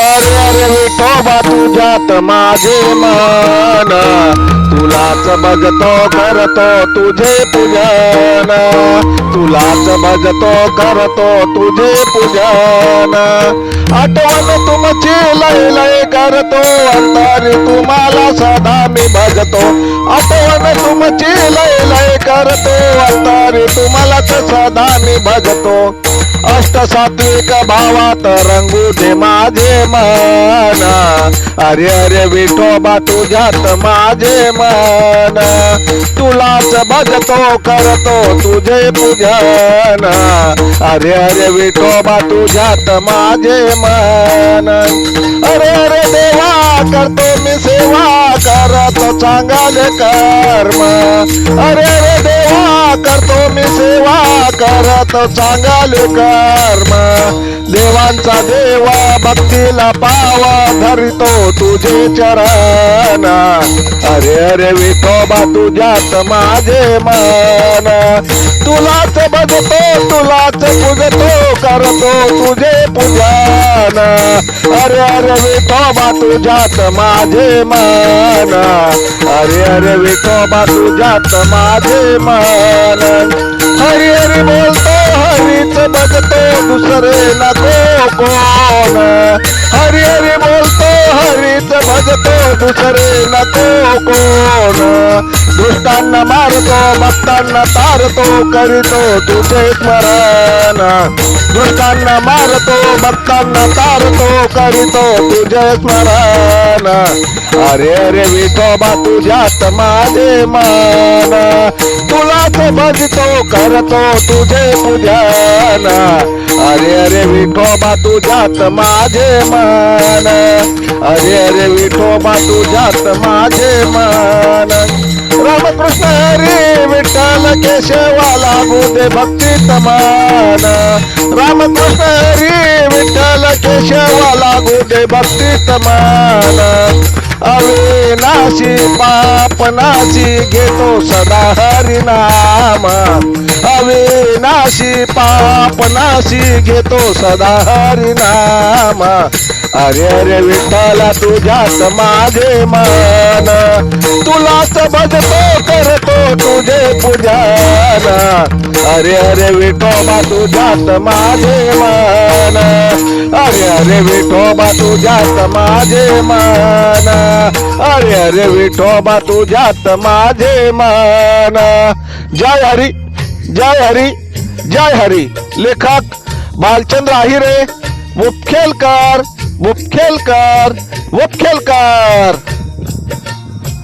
अरे अरे विठोबा तुझ्यात माझे मन. तुलाच बघतो करतो तुझे पूजन. तुलाच बघतो करतो तुझे पूजन. आठवण तुमची लय लय करतो. अंतरी तुम्हाला सदा मी भजतो आठवण तुमची लय लय करतो. अंतरी तुम्हालाच सदा मी भजतो अष्टसात्विक भावात रंगू दे माझे मन. अरे अरे विठोबा तुझ्यात माझे मन. तुलाच भजतो करतो तुझे पूजन. अरे अरे विठोबा तुझ्यात माझे मन. अरे अरे देवा करतो मी सेवा करतो चांगले कर्म. अरे अरे देवा करतो मी सेवा करतो चांगले कर्म देवांचा देवा भक्तीला पावा धरतो तुझे चरण. अरे अरे विठोबा तुझ्यात माझे मन. तुलाच बघतो तुलाच पूजतो करतो तुझे पूजन. अरे अरे विठोबा तुझ्यात माझे मन. अरे अरे विठोबा तुझ्यात माझे मन. हरी हरी बोलतो भजतो दुसरे कोण? दुष्टांना मारतो भक्तांना तारतो करीतो तुझे स्मरण. दुष्टांना मारतो भक्तांना तारतो करीतो तुझे स्मरण. अरे अरे विठोबा तुझ्यात माझे मान. तुलाच भजतो करतो तुझे पूजन. अरे अरे विठोबा तुझ्यात माझे मान. अरे अरे विठोबा तुझ्यात माझे मन। रामकृष्ण हरी विठ्ठल केशवाला बुधे भक्ती तमान रामकृष्ण हरी विठ्ठल केशवाला गुडे भक्ती तमान अविनाशी पाप नाशी घेतो सदा हरी नाम। अविनाशी पाप नाशी घेतो सदा हरी नाम। अरे अरे विठ्ठला तुझ्यात माझे मान. तुलाच भजतो करतो तुझे पूजन अरे अरे विठोबा तुझ्यात माझे मान. अरे अरे विठोबा तुझ्यात माझे मान. अरे अरे विठोबा तुझ्यात माझे मान. जय हरी जय हरी जय हरी. लेखक भालचंद्र आहिरे मुखेलकर मुखेलकर मुखेलकर